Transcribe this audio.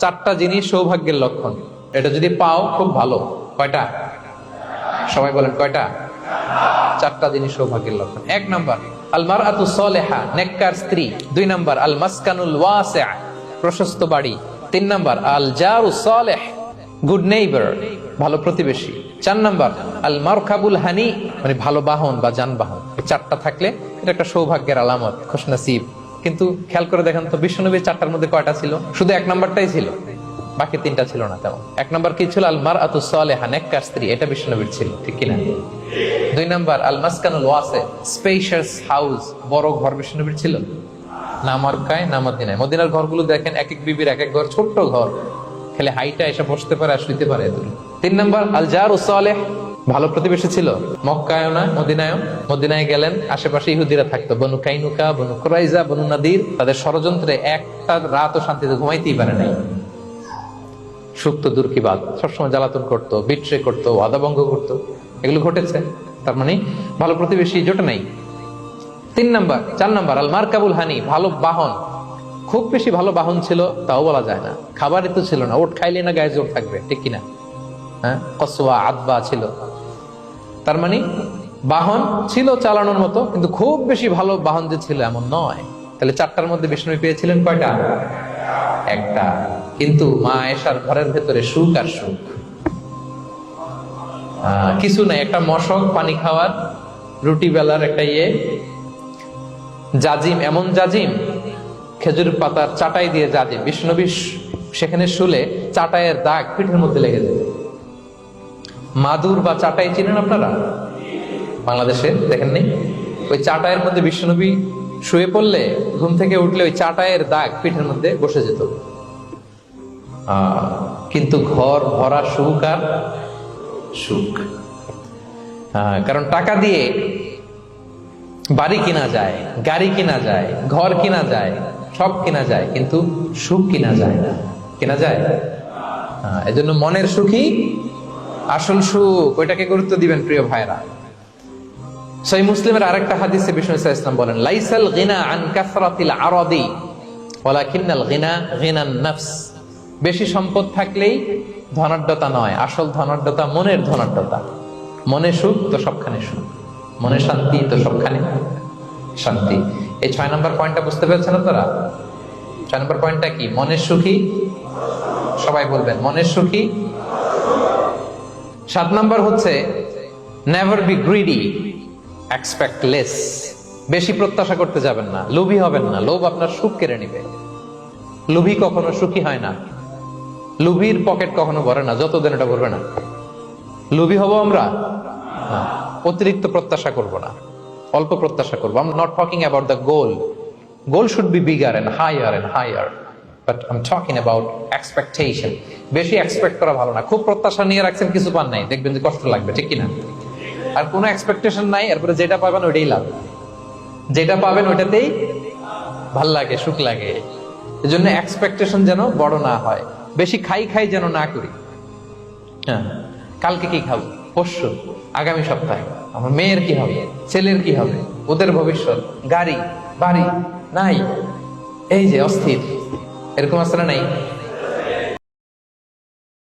চারটা জিনিস সৌভাগ্যের লক্ষণ। এটা যদি পাও, খুব ভালো। কয়টা? সবাই বলেন, কয়টা? চারটা জিনিস সৌভাগ্যের লক্ষণ। এক নাম্বার আলমার আতু সলেহা, নেককার স্ত্রী। দুই নাম্বার আল মাসকানুল ওয়াসিআ, প্রশস্ত বাড়ি। তিন নাম্বার আল জারু সলেহ, গুড নেইবার, ভালো প্রতিবেশী। চার নাম্বার আল মারখাবুল হানি মানে ভালো বাহন বা যানবাহন। চারটা থাকলে এটা একটা সৌভাগ্যের আলামত, খুশনসিব। কিন্তু খেয়াল করে দেখেন তো বিশ্বনবীর চারটার মধ্যে কয়টা ছিল? শুধু এক নাম্বারটাই ছিল। বাকি তিনটা ছিল না তেমন। এক নাম্বার কি ছিল? আল মার আতু সলেহা নেককার স্ত্রী। এটা বিশ্বনবীর ছিল, ঠিক কিনা? দুই নাম্বার আল মাসকানুল ওয়াসে স্পেশাস হাউস বড় ঘর বিষ্ণুবীর ছিল? না মক্কায় মদিনার ঘরগুলো দেখেন এক এক বিবির এক এক ঘর, ছোট্ট ঘর। খেলে হাইটা এসে বসতে পারে আর শুইতে পারে এতটুকু। তিন নম্বর আল জার ভালো প্রতিবেশী ছিল। মক্কায় না মদিনায় গেলেন, আশেপাশে ইহুদিরা থাকতো। বনু কাইনুকা, বনু কুরাইজা, বনু নাদির। তাদের ষড়যন্ত্রে একটা রাতও শান্তিতে ঘুমাইতেই পারে নাই। সুক্ত দূর সবসময় জ্বালাতন করতো, বিট্রে করতো আদাভঙ্গ করতো। এগুলো ঘটেছে। তার মানে ভালো প্রতিবেশী জোটে নাই। তিন নাম্বার, চার নাম্বার আল মার্কাবুল হানি, ভালো বাহন। খুব বেশি ভালো বাহন ছিল, তাও বলা যায় না। খাবারই তো ছিল না। ওট খাইলে না গায়ে জোর থাকবে, ঠিক কিনা? হ্যাঁ? কসোয়া আদবা ছিল। তার মানে বাহন ছিল চালানোর মতো, কিন্তু খুব বেশি ভালো বাহন যে ছিল এমন নয়। তাহলে চারটার মধ্যে বিষ্ণু পেয়েছিলেন কয়টা? একটা। কিন্তু মা এসার ঘরের ভেতরে সুখ আর সুখ। কিছু নাই, একটা মশক, পানি খাওয়ার, রুটি বেলার একটা ইয়ে। জাজিম, এমন জাজিম, খেজুর পাতার চাটাই দিয়ে জাজিম। বিষ্ণবী সেখানে শুলে চাটাইয়ের দাগ পিঠের মধ্যে লেগে যেত মাদুর বা চাটাই চিনেন আপনারা? বাংলাদেশে দেখেন নেই ওই চাটাইয়ের মধ্যে বিষ্ণুনবী শুয়ে পড়লে, ঘুম থেকে উঠলে ওই চাটাইয়ের দাগ পিঠের মধ্যে বসে যেত। কিন্তু ঘর ভরা সুখ আর সুখ। কারণ টাকা দিয়ে বাড়ি কিনা যায়, গাড়ি কিনা যায়, ঘর কিনা যায়, সব কিনা যায়, কিন্তু সুখ কিনা যায় না। কিনা যায়? এজন্য মনের সুখী আসল সুখ, ওইটাকে গুরুত্ব দিবেন প্রিয় ভাইরা সেই মুসলিমের আরেকটা হাদিসে বিষ্ণু ইসা ইসলাম বলেন, লাইসাল গিনা আন কাসরাতিল আরাদি, ওয়ালাকিন্নাল গিনা গিনান নফস। বেশি সম্পদ থাকলেই ধনাঢ্যতা নয়, আসল ধনাঢ্যতা মনের ধনাঢ্যতা। মনে সুখ তো সবখানে সুখ, মনে শান্তি তো সবখানে শান্তি। এই ছয় নম্বর পয়েন্টটা বুঝতে পেরেছেন তোরা ছয় নম্বর পয়েন্টটা কি? মনের সুখী? সবাই বলবেন, মনের সুখী সাত নম্বর হচ্ছে never be greedy expect less বেশি প্রত্যাশা করতে যাবেন না, লোভী হবেন না, লোভ আপনার সুখ কেড়ে নিবে। লোভী কখনো সুখী হয় না, লোভীর পকেট কখনো ভরে না, যতদিন এটা ভরবে না। লোভী হব আমরা? অতিরিক্ত প্রত্যাশা করব না, অল্প প্রত্যাশা করব। I'm not talking about the goal goal should be bigger and higher and higher but I'm talking about expectation বেশি এক্সপেক্ট করা ভালো না। খুব প্রত্যাশা নিয়ে রাখছেন, কিছু পান নাই। দেখবেন যে কষ্ট লাগবে, ঠিক কিনা? আর কোনো এক্সপেকটেশন নাই, এরপরে যেটা পাবেন ওইটাই লাভ। যেটা পাবেন ওইটাতেই ভালো লাগে, সুখ লাগে। এই জন্য এক্সপেকটেশন যেন বড় না হয়। বেশি খাই খাই যেন না করি। হ্যাঁ কালকে কি খাব? পরশু, আগামী সপ্তাহে। আমার মেয়ের কি হবে? ছেলের কি হবে? ওদের ভবিষ্যৎ? গাড়ি, বাড়ি? নাই। এই যে, অস্থির। এরকম আসলে নাই?